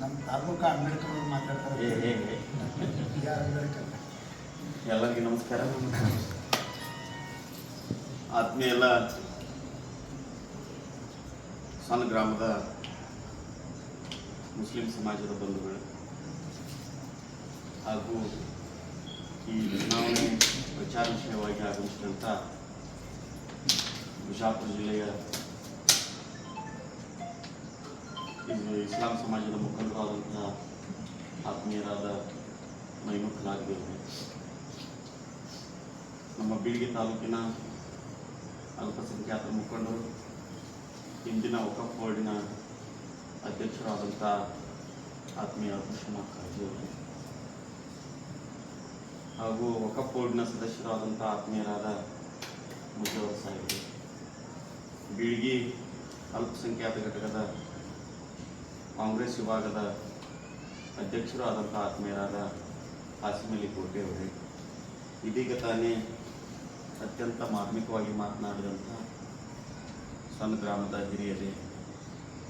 ನಮ್ಮ ತಾಲೂಕು ಅಂಬೇಡ್ಕರ್ ಅವ್ರು ಮಾತಾಡ್ತಾರೆ ಎಲ್ಲರಿಗೂ ನಮಸ್ಕಾರ. ಆತ್ಮೀಯ ಎಲ್ಲ ಸಣ್ಣ ಗ್ರಾಮದ ಮುಸ್ಲಿಂ ಸಮಾಜದ ಬಂಧುಗಳು ಹಾಗೂ ಈ ಚುನಾವಣೆ ಪ್ರಚಾರ ವಿಷಯವಾಗಿ ಆಗಮಿಸಿದಂಥ ಬಿಜಾಪುರ ಜಿಲ್ಲೆಯ ಇಸ್ಲಾಂ ಸಮಾಜದ ಮುಖಂಡರಾದಂತಹ ಆತ್ಮೀಯರಾದ ಮೈಮುಖ್ ನಾಗದೇವರು ನಮ್ಮ ಬೀಳಿಗೆ ತಾಲೂಕಿನ ಅಲ್ಪಸಂಖ್ಯಾತ ಮುಖಂಡರು ಇಂದಿನ ವಕಫ್ ಬೋರ್ಡಿನ ಅಧ್ಯಕ್ಷರಾದಂಥ ಆತ್ಮೀಯ ಭೂಷಣ ಹಾಗೂ ವಕಫ್ ಬೋರ್ಡ್ನ ಸದಸ್ಯರಾದಂಥ ಆತ್ಮೀಯರಾದ ಮುಜವರ್ ಸಾಹೇಬರು. ಬೀಳ್ಗಿ ಅಲ್ಪಸಂಖ್ಯಾತ ಘಟಕದ ಕಾಂಗ್ರೆಸ್ ವಿಭಾಗದ ಅಧ್ಯಕ್ಷರು ಆದಂಥ ಆತ್ಮೀಯರಾದ ಹಾಸಿಮಲಿ ಕೋಟೆ ಅವರೇ. ಇದೀಗ ತಾನೇ ಅತ್ಯಂತ ಮಾರ್ಮಿಕವಾಗಿ ಮಾತನಾಡಿದಂಥ ಸಣ್ಣ ಗ್ರಾಮದ ಹಿರಿಯರೇ,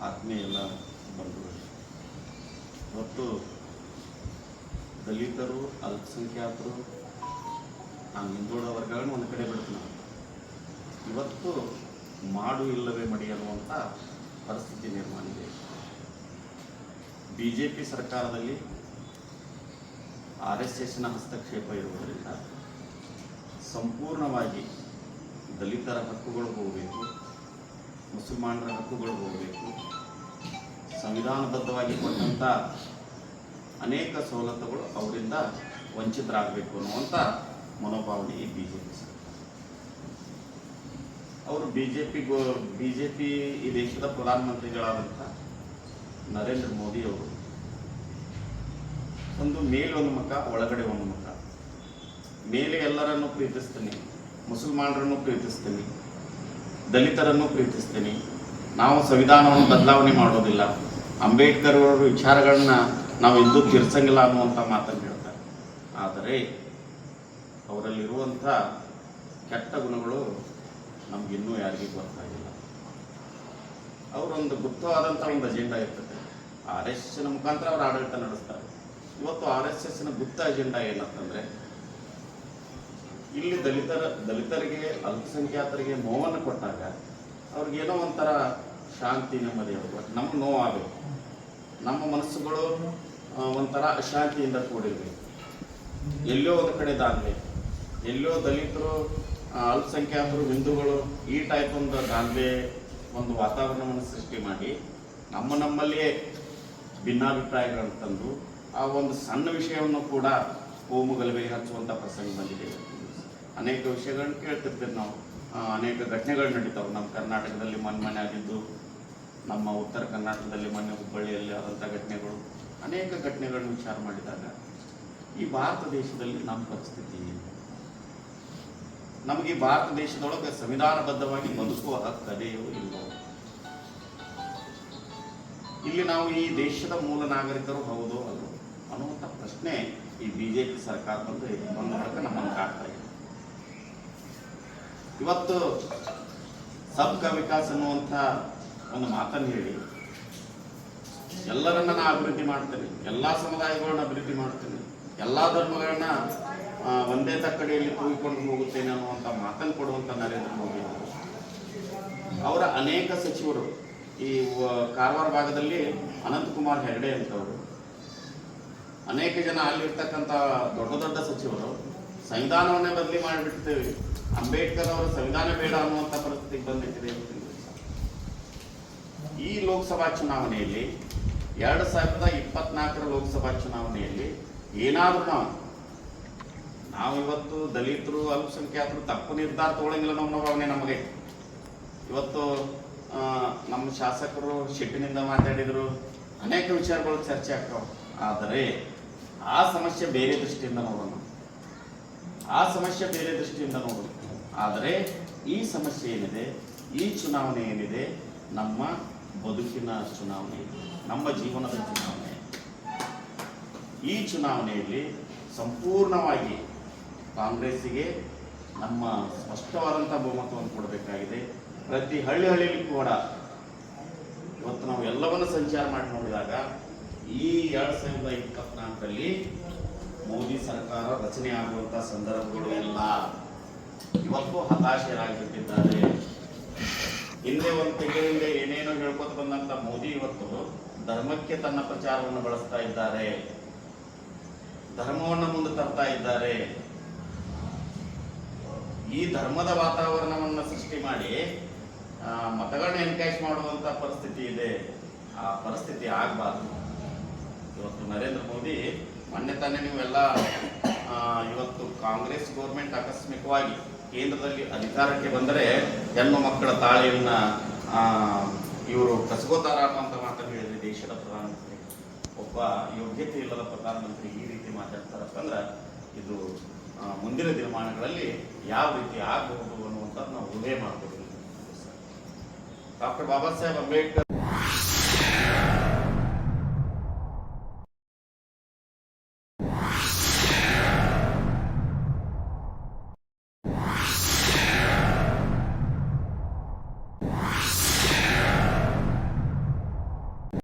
ಆತ್ಮೀಯ ಎಲ್ಲ ಬಂಧುಗಳು. ಇವತ್ತು ದಲಿತರು, ಅಲ್ಪಸಂಖ್ಯಾತರು ನಾನು ಹಿಂದುಳಿದ ವರ್ಗಗಳನ್ನ ಒಂದು ಕಡೆ ಬಿಡ್ತೀನಿ. ಇವತ್ತು ಮಾಡು ಇಲ್ಲವೇ ಮಡಿ ಅನ್ನುವಂಥ ಪರಿಸ್ಥಿತಿ ನಿರ್ಮಾಣ ಇದೆ ಬಿ ಜೆ ಪಿ ಸರ್ಕಾರದಲ್ಲಿ ಆರ್ ಎಸ್ ಎಸ್ನ ಹಸ್ತಕ್ಷೇಪ ಇರುವುದರಿಂದ ಸಂಪೂರ್ಣವಾಗಿ ದಲಿತರ ಹಕ್ಕುಗಳು ಹೋಗಬೇಕು, ಮುಸಲ್ಮಾನರ ಹಕ್ಕುಗಳು ಹೋಗಬೇಕು, ಸಂವಿಧಾನಬದ್ಧವಾಗಿ ಕೊಟ್ಟಂಥ ಅನೇಕ ಸವಲತ್ತುಗಳು ಅವರಿಂದ ವಂಚಿತರಾಗಬೇಕು ಅನ್ನುವಂಥ ಮನೋಭಾವನೆ ಈ ಬಿ ಜೆ ಅವರು B J P B J ಈ ದೇಶದ ಪ್ರಧಾನಮಂತ್ರಿಗಳಾದಂಥ ನರೇಂದ್ರ ಮೋದಿ ಅವರು ಒಂದು ಮೇಲೆ ಒಂದು ಮುಖ, ಒಳಗಡೆ ಒಂದು ಮುಖ. ಮೇಲೆ ಎಲ್ಲರನ್ನು ಪ್ರೀತಿಸ್ತೀನಿ, ಮುಸಲ್ಮಾನರನ್ನು ಪ್ರೀತಿಸ್ತೀನಿ, ದಲಿತರನ್ನು ಪ್ರೀತಿಸ್ತೀನಿ. ನಾವು ಸಂವಿಧಾನವನ್ನು ಬದಲಾವಣೆ ಮಾಡೋದಿಲ್ಲ. ಅಂಬೇಡ್ಕರ್ ಅವರ ವಿಚಾರಗಳನ್ನ ನಾವು ಎಂದೂ ತಿರ್ಸಂಗಿಲ್ಲ ಅನ್ನುವಂಥ ಮಾತನ್ನು ಹೇಳ್ತಾರೆ. ಆದರೆ, ಅವರಲ್ಲಿರುವಂಥ ಕೆಟ್ಟ ಗುಣಗಳು ನಮಗಿನ್ನೂ ಯಾರಿಗೂ ಗೊತ್ತಾಗಿಲ್ಲ ಅವರೊಂದು ಗುಪ್ತವಾದಂಥ ಒಂದು ಅಜೆಂಡಾ ಇರ್ತದೆ. ಆರ್ ಎಸ್ ಎಸ್ನ ಮುಖಾಂತರ ಅವರು ಆಡಳಿತ ನಡೆಸ್ತಾರೆ. ಇವತ್ತು ಆರ್ ಎಸ್ ಎಸ್ನ ಗುಪ್ತ ಅಜೆಂಡಾ ಏನಂತಂದ್ರೆ, ಇಲ್ಲಿ ದಲಿತರ, ದಲಿತರಿಗೆ, ಅಲ್ಪಸಂಖ್ಯಾತರಿಗೆ ನೋವನ್ನು ಕೊಟ್ಟಾಗ ಅವ್ರಿಗೇನೋ ಒಂಥರ ಶಾಂತಿ ನೆಮ್ಮದಿ ಹೇಳ್ಬೋದು ನಮ್ಗೆ ನೋವಾಗಬೇಕು. ನಮ್ಮ ಮನಸ್ಸುಗಳು ಒಂಥರ ಅಶಾಂತಿಯಿಂದ ಕೂಡಿವೆ ಎಲ್ಲೋ ಒಂದು ಕಡೆ ಎಲ್ಲೋ ದಲಿತರು ಅಲ್ಪಸಂಖ್ಯಾತರು, ಹಿಂದೂಗಳು ಈ ಟೈಪ್ ಒಂದು ದಾಂಧಲೆ ಒಂದು ವಾತಾವರಣವನ್ನು ಸೃಷ್ಟಿ ಮಾಡಿ ನಮ್ಮ ನಮ್ಮಲ್ಲಿಯೇ ಭಿನ್ನಾಭಿಪ್ರಾಯಗಳನ್ನು ತಂದು ಆ ಒಂದು ಸಣ್ಣ ವಿಷಯವನ್ನು ಕೂಡ ಕೋಮು ಗಲಭೆಗೆ ಹಚ್ಚುವಂಥ ಪ್ರಸಂಗ ಬಂದಿದೆ ಅನೇಕ ವಿಷಯಗಳನ್ನ ಕೇಳ್ತಿರ್ತೀವಿ ನಾವು. ಅನೇಕ ಘಟನೆಗಳು ನಡೀತಾವೆ. ನಮ್ಮ ಕರ್ನಾಟಕದಲ್ಲಿ ಮನೆ ಮನೆ ಆಗಿದ್ದು ನಮ್ಮ ಉತ್ತರ ಕರ್ನಾಟಕದಲ್ಲಿ ಮೊನ್ನೆ ಹುಬ್ಬಳ್ಳಿಯಲ್ಲಿ ಆದಂಥ ಘಟನೆಗಳು ಅನೇಕ ಘಟನೆಗಳನ್ನು ವಿಚಾರ ಮಾಡಿದಾಗ ಈ ಭಾರತ ದೇಶದಲ್ಲಿ ನಮ್ಮ ಪರಿಸ್ಥಿತಿ ನಮಗೆ ಭಾರತ ದೇಶದೊಳಗೆ ಸಂವಿಧಾನಬದ್ಧವಾಗಿ ಬದುಕುವ ಹಕ್ಕದೆಯೋ ಇಲ್ಲವೋ? ಇಲ್ಲಿ ನಾವು ಈ ದೇಶದ ಮೂಲ ನಾಗರಿಕರು ಹೌದೋ ಅಲ್ಲೋ ಅನ್ನುವಂಥ ಪ್ರಶ್ನೆ ಈ ಬಿಜೆಪಿ ಸರ್ಕಾರ ಬಂದು ಒಂದು ಮೂಲಕ ನಮ್ಮನ್ನು ಕಾಡ್ತಾ ಇದೆ. ಇವತ್ತು ಸಬ್ಕ ವಿಕಾಸ್ ಅನ್ನುವಂಥ ಒಂದು ಮಾತನ್ನು ಹೇಳಿ. ಎಲ್ಲರನ್ನ ನಾ ಅಭಿವೃದ್ಧಿ ಮಾಡ್ತೇನೆ. ಎಲ್ಲ ಸಮುದಾಯಗಳನ್ನ ಅಭಿವೃದ್ಧಿ ಮಾಡ್ತೇನೆ. ಎಲ್ಲ ಧರ್ಮಗಳನ್ನ ಒಂದೇ ತಕ್ಕಡಿಯಲ್ಲಿ ತೂಗಿಕೊಂಡು ಹೋಗುತ್ತೇನೆ ಅನ್ನುವಂಥ ಮಾತನ್ನು ಕೊಡುವಂಥ ನರೇಂದ್ರ ಮೋದಿ ಅವರು. ಅನೇಕ ಸಚಿವರು ಈ ಕಾರವಾರ ಭಾಗದಲ್ಲಿ ಅನಂತಕುಮಾರ್ ಹೆಗಡೆ ಅಂತವರು. ಅನೇಕ ಜನ ಅಲ್ಲಿರ್ತಕ್ಕಂಥ ದೊಡ್ಡ ದೊಡ್ಡ ಸಚಿವರು ಸಂವಿಧಾನವನ್ನೇ ಬದಲಿ ಮಾಡಿಬಿಡ್ತೇವೆ. ಅಂಬೇಡ್ಕರ್ ಅವರು ಸಂವಿಧಾನ ಬೇಡ ಅನ್ನುವಂಥ ಪರಿಸ್ಥಿತಿಗೆ ಬಂದಿಟ್ಟಿದೆ. ಈ ಲೋಕಸಭಾ ಚುನಾವಣೆಯಲ್ಲಿ ಎರಡು ಸಾವಿರದ ಇಪ್ಪತ್ನಾಲ್ಕರ ಲೋಕಸಭಾ ಚುನಾವಣೆಯಲ್ಲಿ ಏನಾದರೂ ನಾವು ನಾವು ಇವತ್ತು ದಲಿತರು ಅಲ್ಪಸಂಖ್ಯಾತರು ತಪ್ಪು ನಿರ್ಧಾರ ತಗೊಳ್ಳಂಗಿಲ್ಲ ನಮ್ಮ ಭಾವನೆ ನಮಗೆ. ಇವತ್ತು ನಮ್ಮ ಶಾಸಕರು ಶೆಟ್ಟಿನಿಂದ ಮಾತಾಡಿದರು, ಅನೇಕ ವಿಚಾರಗಳು ಚರ್ಚೆ ಆಗ್ತಾವೆ. ಆದರೆ ಆ ಸಮಸ್ಯೆ ಬೇರೆ ದೃಷ್ಟಿಯಿಂದ ನೋಡೋಣ. ಆ ಸಮಸ್ಯೆ ಬೇರೆ ದೃಷ್ಟಿಯಿಂದ ನೋಡೋಣ ಆದರೆ ಈ ಸಮಸ್ಯೆ ಏನಿದೆ, ಈ ಚುನಾವಣೆ ಏನಿದೆ, ನಮ್ಮ ಬದುಕಿನ ಚುನಾವಣೆ, ನಮ್ಮ ಜೀವನದ ಚುನಾವಣೆ. ಈ ಚುನಾವಣೆಯಲ್ಲಿ ಸಂಪೂರ್ಣವಾಗಿ ಕಾಂಗ್ರೆಸ್ಸಿಗೆ ನಮ್ಮ ಸ್ಪಷ್ಟವಾದಂಥ ಬಹುಮತವನ್ನು ಕೊಡಬೇಕಾಗಿದೆ. ಪ್ರತಿ ಹಳ್ಳಿ ಹಳ್ಳಿಯಲ್ಲಿ ಕೂಡ ಇವತ್ತು ನಾವು ಎಲ್ಲವನ್ನು ಸಂಚಾರ ಮಾಡಿ ನೋಡಿದಾಗ ಈ ಎರಡು ಸಾವಿರದ ಇಪ್ಪತ್ನಾಲ್ಕರಲ್ಲಿ ಮೋದಿ ಸರ್ಕಾರ ರಚನೆ ಆಗುವಂಥ ಸಂದರ್ಭಗಳು ಎಲ್ಲ ಇವತ್ತು ಹತಾಶರಾಗಿಬಿಟ್ಟಿದ್ದಾರೆ ಹಿಂದೆ ಒಂದು ತಿಂಗಳ ಹಿಂದೆ ಏನೇನೋ ಹೇಳ್ಕೊತ ಬಂದಂತ ಮೋದಿ ಇವತ್ತು ಧರ್ಮಕ್ಕೆ ತನ್ನ ಪ್ರಚಾರವನ್ನು ಬಳಸ್ತಾ ಇದ್ದಾರೆ. ಧರ್ಮವನ್ನು ಮುಂದೆ ತರ್ತಾ ಇದ್ದಾರೆ. ಈ ಧರ್ಮದ ವಾತಾವರಣವನ್ನು ಸೃಷ್ಟಿ ಮಾಡಿ ಮತಗಳನ್ನ ಎನ್ಕೇಜ್ ಮಾಡುವಂತ ಪರಿಸ್ಥಿತಿ ಇದೆ. ಆ ಪರಿಸ್ಥಿತಿ ಆಗಬಾರ್ದು. ಇವತ್ತು ನರೇಂದ್ರ ಮೋದಿ, ಮೊನ್ನೆ ತಾನೇ ನೀವೆಲ್ಲ ಇವತ್ತು ಕಾಂಗ್ರೆಸ್ ಗೌರ್ಮೆಂಟ್ ಆಕಸ್ಮಿಕವಾಗಿ ಕೇಂದ್ರದಲ್ಲಿ ಅಧಿಕಾರಕ್ಕೆ ಬಂದರೆ ಹೆಣ್ಣು ಮಕ್ಕಳ ತಾಳಿಯನ್ನ ಇವರು ಕಸಗೋತಾರಪ್ಪ ಅಂತ ಮಾತನ್ನು ಹೇಳಿದ್ರೆ ದೇಶದ ಪ್ರಧಾನಮಂತ್ರಿ. ಒಬ್ಬ ಯೋಗ್ಯತೆ ಇಲ್ಲದ ಪ್ರಧಾನಮಂತ್ರಿ ಈ ರೀತಿ ಮಾತಾಡ್ತಾರಪ್ಪ ಅಂದ್ರೆ ಇದು ಮುಂದಿನ ದಿನಮಾನಗಳಲ್ಲಿ ಯಾವ ರೀತಿ ಆಗಬಹುದು ಅನ್ನುವಂಥದ್ದು ನಾವು ಊಹೆ ಮಾಡ್ಬೋದು ಡಾಕ್ಟರ್ ಬಾಬಾ ಸಾಹೇಬ್ ಅಂಬೇಡ್ಕರ್